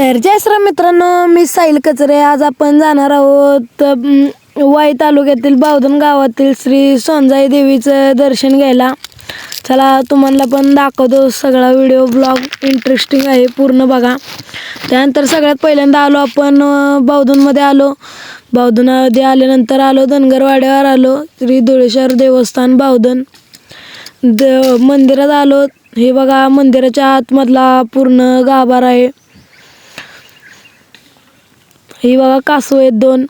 तर जय श्रम मित्रांनो मी साहिल कचरे. आज आपण जाणार आहोत वाई तालुक्यातील बावधन गावातील श्री सोनजाई देवीचं दर्शन घ्यायला. चला तुम्हाला पण दाखवतो सगळा व्हिडिओ ब्लॉग इंटरेस्टिंग आहे पूर्ण बघा. त्यानंतर सगळ्यात पहिल्यांदा आलो आपण बावधनमध्ये आलो. बावधनामध्ये आल्यानंतर आलो धनगरवाड्यावर आलो श्री धुळेश्वर देवस्थान बावधन. द मंदिरात आलो. हे बघा मंदिराच्या आतमधला पूर्ण गाभार आहे. ही बघा कासव आहेत दोन.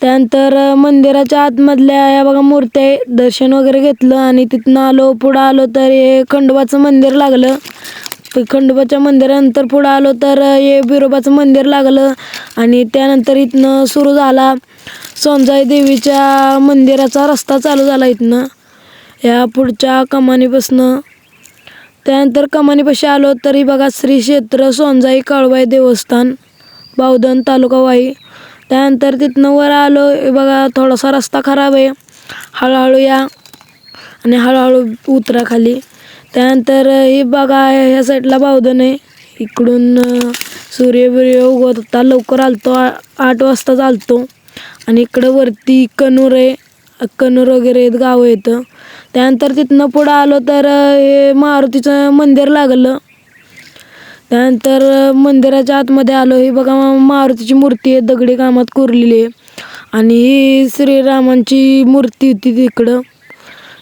त्यानंतर मंदिराच्या आतमधल्या या बघा मूर्त्या आहे दर्शन वगैरे घेतलं आणि तिथनं आलो पुढं आलो तर हे खंडोबाचं मंदिर लागलं. खंडोबाच्या मंदिरानंतर पुढं आलो तर हे बिरोबाचं मंदिर लागलं आणि त्यानंतर इथनं सुरू झाला सोनजाई देवीच्या मंदिराचा रस्ता चालू झाला इथनं या पुढच्या कमानीपासनं. त्यानंतर कमानीपाशी आलो तरी बघा श्री क्षेत्र सोनजाई काळबाई देवस्थान. बावधन तालुका वाई. त्यानंतर तिथनं वर आलो बघा थोडासा रस्ता खराब आहे. हळूहळू या आणि हळूहळू उतरा खाली. त्यानंतर हे बघा ह्या साईडला बावधन आहे. इकडून अं, सूर्य बिर्य उगवत होता. लवकर आलतो आ- आठ वाजता चालतो. आणि इकडं वरती कनूर आहे. कनूर वगैरे आहेत गावं येतं त्यानंतर तिथनं पुढं आलो तर हे मारुतीचं मंदिर लागलं. त्यानंतर मंदिराच्या आतमध्ये आलो. ही बघा मारुतीची मूर्ती आहे. दगडी कामात कोरलेली आहे. आणि ही श्रीरामांची मूर्ती होती तिकडं.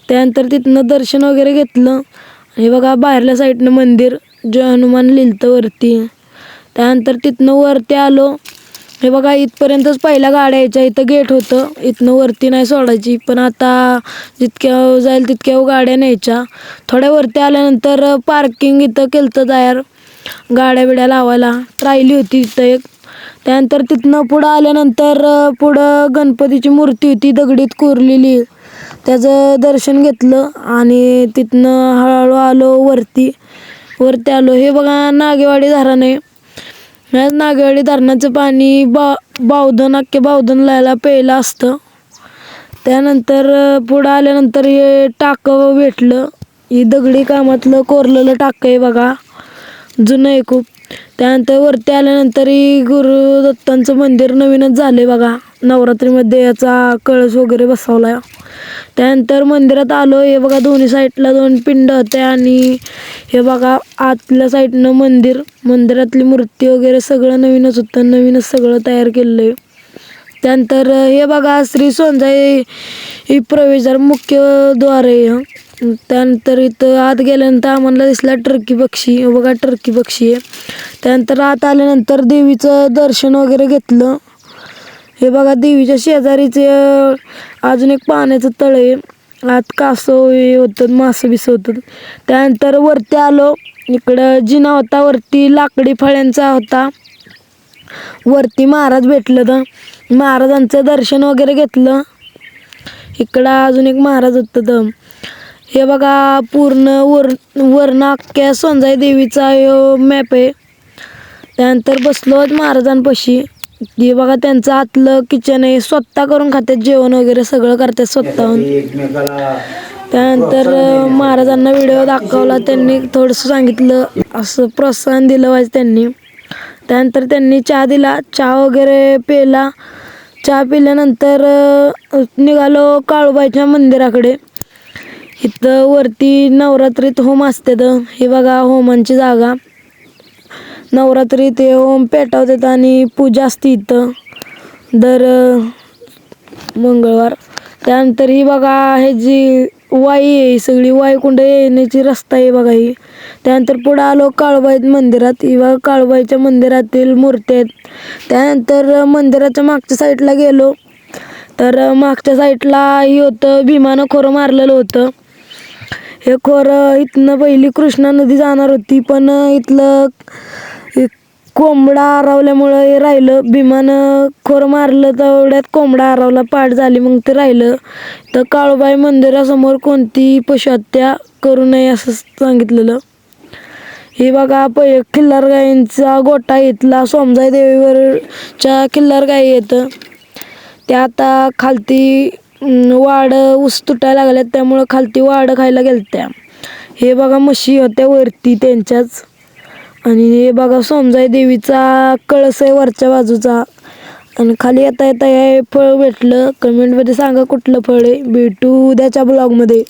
त्यानंतर तिथनं दर्शन वगैरे घेतलं. हे बघा बाहेरल्या साईडनं मंदिर जय हनुमान लिहिलं वरती त्यानंतर तिथनं वरती आलो. हे बघा इथपर्यंतच पहिल्या गाड्या यायच्या. इथं गेट होतं. इथनं वरती नाही सोडायची. पण आता जितक्या जाईल तितक्या गाड्या न्यायच्या. थोड्या वरती आल्यानंतर पार्किंग इथं केलं तयार. गाड्या बिड्या लावायला ट्रायली होती तिथं एक. त्यानंतर तिथनं पुढं आल्यानंतर पुढं गणपतीची मूर्ती होती दगडीत कोरलेली. त्याचं दर्शन घेतलं आणि तिथनं हळूहळू आलो वरती. वरती आलो. हे बघा नागेवाडी धरण. आहे ह्याच नागेवाडी धरणाचं पाणी बा बावधन अख्खे बावधन लायला प्यायला असतं. त्यानंतर पुढं आल्यानंतर हे टाकं भेटलं. ही दगडी कामातलं कोरलेलं टाकं आहे बघा. जुनं आहे खूप. त्यानंतर वरती आल्यानंतरही गुरुदत्तांचं मंदिर नवीनच झालं आहे बघा. नवरात्रीमध्ये याचा कळस वगैरे बसवला त्यानंतर मंदिरात आलो हे बघा दोन्ही साईडला दोन पिंड होते आणि हे बघा आतल्या साईडनं मंदिर. मंदिरातली मूर्ती वगैरे सगळं नवीनच होतं. नवीनच सगळं तयार केलेलं आहे त्यानंतर हे बघा श्री सोनजाई ही प्रवेशद्वार मुख्य द्वार आहे. त्यानंतर इथं आत गेल्यानंतर आम्हाला दिसला टर्की पक्षी. बघा टर्की पक्षी आहे. त्यानंतर आत आल्यानंतर देवीचं दर्शन वगैरे घेतलं. हे बघा देवीच्या शेजारीचे अजून एक पाण्याचं तळ आहे. आत कासव हे होतं मासं बिसं होतं त्यानंतर वरती आलो. इकडं जिना होता वरती लाकडी फळ्यांचा होता. वरती महाराज भेटलं तर महाराजांचं दर्शन वगैरे घेतलं. इकडं अजून एक महाराज होतं. तर हे बघा पूर्ण वर वर्ण अख्ख्या सोनजाई देवीचा मॅप आहे. त्यानंतर बसलो महाराजांपाशी. हे बघा त्यांचं आतलं किचन आहे. स्वतः करून खातात जेवण वगैरे सगळं करतात स्वतःहून. त्यानंतर महाराजांना व्हिडिओ दाखवला. त्यांनी थोडंसं सांगितलं. असं प्रोत्साहन दिलं पाहिजे त्यांनी. त्यानंतर त्यांनी चहा दिला. चहा वगैरे पेला. चहा पिल्यानंतर निघालो काळूबाईच्या मंदिराकडे. इथं वरती नवरात्रीत होम असतात हे बघा होमांची जागा. नवरात्री ते होम पेटवतात आणि पूजा असते इथं. दर मंगळवार. त्यानंतर ही बघा हे जी वाई आहे सगळी वाईकुंड येण्याची रस्ता आहे बघा ही. त्यानंतर पुढं आलो काळबाईत मंदिरात. ही बघा काळबाईच्या मंदिरातील मूर्ती आहेत. त्यानंतर मंदिराच्या मागच्या साईडला गेलो. तर मागच्या साईडला ही होतं भीमानं खोरं मारलेलं होतं. हे खोरं इथनं पहिली कृष्णा नदी जाणार होती पण इथलं कोंबडा हरवल्यामुळं हे राहिलं. भीमानं खोरं मारलं तेवढ्यात कोंबडा हरवला पाठ झाली मग ते राहिलं. तर काळूबाई मंदिरासमोर कोणती पशुहत्या करू नये असं सांगितलेलं. हे बघा पै खिल्लार गायींचा गोटा इथला सोमजाई देवीवरच्या खिल्लार गायी येतं त्या आता खालती वाड ऊस तुटायला लागल्यात त्यामुळं खालती वाड खायला गेलत्या. हे बघा म्हशी होत्या वरती त्यांच्याच. आणि हे बघा सोमजाई देवीचा कळस आहे वरच्या बाजूचा. आणि खाली येता येता हे फळ भेटलं. कमेंटमध्ये सांगा कुठलं फळ आहे. भेटू उद्याच्या ब्लॉगमध्ये